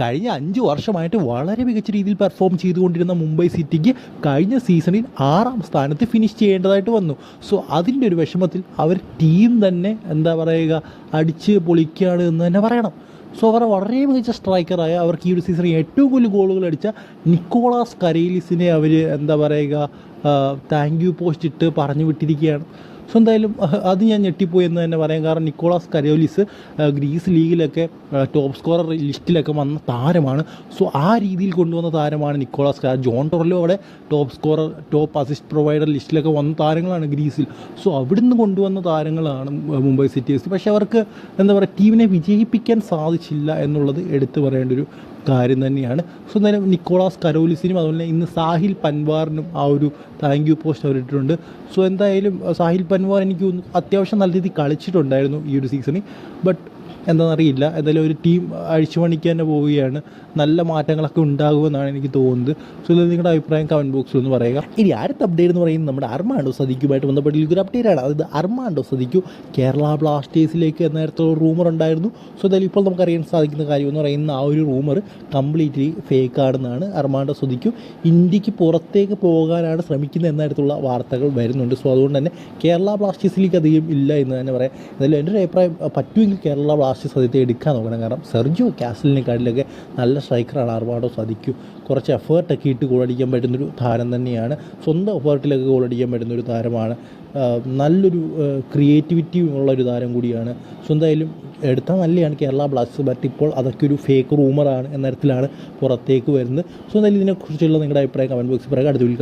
കഴിഞ്ഞ അഞ്ച് വർഷമായിട്ട് വളരെ മികച്ച രീതിയിൽ പെർഫോം ചെയ്തുകൊണ്ടിരുന്ന മുംബൈ സിറ്റിക്ക് കഴിഞ്ഞ സീസണിൽ ആറാം സ്ഥാനത്ത് ഫിനിഷ് ചെയ്യേണ്ടതായിട്ട് വന്നു. സോ അതിന്റെ ഒരു വിഷമത്തിൽ അവർ ടീം തന്നെ എന്താ പറയുക അടിച്ച് പൊളിക്കുകയാണ് എന്ന് തന്നെ പറയണം. സോ അവർ വളരെ മികച്ച സ്ട്രൈക്കറായ അവർക്ക് ഈ ഒരു സീസണിൽ ഏറ്റവും കൂടുതൽ ഗോളുകൾ അടിച്ച നിക്കോളാസ് കരേലിസിനെ അവർ എന്താ പറയുക താങ്ക് യു പോസ്റ്റ് ഇട്ട് പറഞ്ഞു വിട്ടിരിക്കുകയാണ്. സോ എന്തായാലും അത് ഞാൻ ഞെട്ടിപ്പോയി എന്ന് തന്നെ പറയാം. കാരണം നിക്കോളാസ് കരോലിസ് ഗ്രീസ് ലീഗിലൊക്കെ ടോപ്പ് സ്കോറർ ലിസ്റ്റിലൊക്കെ വന്ന താരമാണ്. സോ ആ രീതിയിൽ കൊണ്ടുവന്ന താരമാണ് നിക്കോളാസ്. കാ ജോൺ ടൊറലോ അവിടെ top scorer top assist provider ലിസ്റ്റിലൊക്കെ വന്ന താരങ്ങളാണ് ഗ്രീസിൽ. സോ അവിടുന്ന് കൊണ്ടുവന്ന താരങ്ങളാണ് മുംബൈ സിറ്റീസ് പക്ഷേ അവർക്ക് എന്താ പറയുക ടീമിനെ വിജയിപ്പിക്കാൻ സാധിച്ചില്ല എന്നുള്ളത് എടുത്തു പറയേണ്ട ഒരു കാര്യം തന്നെയാണ്. സോ എന്തായാലും നിക്കോളാസ് കരോലിസിനും അതുപോലെ ഇന്ന് സാഹിൽ പൻവാറിനും ആ ഒരു താങ്ക് യു പോസ്റ്റ് അവരിട്ടിട്ടുണ്ട്. സോ എന്തായാലും സാഹിൽ പൻവാർ എനിക്ക് അത്യാവശ്യം നല്ല രീതിയിൽ കളിച്ചിട്ടുണ്ടായിരുന്നു ഈ ഒരു സീസണിൽ ബട്ട് എന്താണെന്നറിയില്ല. എന്തായാലും ഒരു ടീം അഴിച്ചുപണിക്ക് തന്നെ പോവുകയാണ്. നല്ല മാറ്റങ്ങളൊക്കെ ഉണ്ടാകുമെന്നാണ് എനിക്ക് തോന്നുന്നത്. സോ നിങ്ങളുടെ അഭിപ്രായം കമന്റ് ബോക്സിൽ ഒന്ന് പറയുക. ഇനി അടുത്ത അപ്ഡേറ്റ് എന്ന് പറയുന്നത് നമ്മുടെ അർമാണ്ടോ സദിക്കുമായിട്ട് ബന്ധപ്പെട്ട ഒരു അപ്ഡേറ്റ് ആണ്. അതായത് അർമാണ്ടോ സദിക്കു കേരള ബ്ലാസ്റ്റേഴ്സിലേക്ക് നേരത്തെ റൂമർ ഉണ്ടായിരുന്നു. സോ എന്തായാലും ഇപ്പോൾ നമുക്കറിയാൻ സാധിക്കുന്ന കാര്യം എന്ന് പറയുന്ന ആ ഒരു റൂമർ കംപ്ലീറ്റ്ലി ഫേക്ക് ആണെന്നാണ് അർമാണ്ടോ സദിക്കു ഇന്ത്യയ്ക്ക് പുറത്തേക്ക് പോകാനാണ് ശ്രമിക്കുന്നത് എന്നതരത്തിലുള്ള വാർത്തകൾ വരുന്നുണ്ട്. സോ അതുകൊണ്ട് തന്നെ കേരള ബ്ലാസ്റ്റേഴ്സിലേക്ക് അധികം ഇല്ല എന്ന് തന്നെ പറയാം. എന്തായാലും എന്റെ ഒരു അഭിപ്രായം പറ്റുമെങ്കിൽ കേരള അദ്ദേഹത്തെ എടുക്കാൻ നോക്കണം. കാരണം സെർജിയോ കാസലിനെക്കാട്ടിലൊക്കെ നല്ല സ്ട്രൈക്കറാണ് ആർവാഡോ സദിക്കു കുറച്ച് എഫേർട്ടൊക്കെ ഇട്ട് ഗോളടിക്കാൻ പറ്റുന്നൊരു താരം തന്നെയാണ്. സ്വന്തം എഫേർട്ടിലൊക്കെ ഗോളടിക്കാൻ പറ്റുന്നൊരു താരമാണ്. നല്ലൊരു ക്രിയേറ്റിവിറ്റി ഉള്ള ഒരു താരം കൂടിയാണ്. സോ എന്തായാലും എടുത്താൽ നല്ലതാണ് കേരള ബ്ലാസ്റ്റേഴ്സ്. ബട്ട് ഇപ്പോൾ അതൊക്കെ ഒരു ഫേക്ക് റൂമറാണ് എന്ന തരത്തിലാണ് പുറത്തേക്ക് വരുന്നത്. സോ എന്തായാലും ഇതിനെക്കുറിച്ചുള്ള നിങ്ങളുടെ അഭിപ്രായം കമന്റ് ബോക്സിൽ പറയുക. അടുത്ത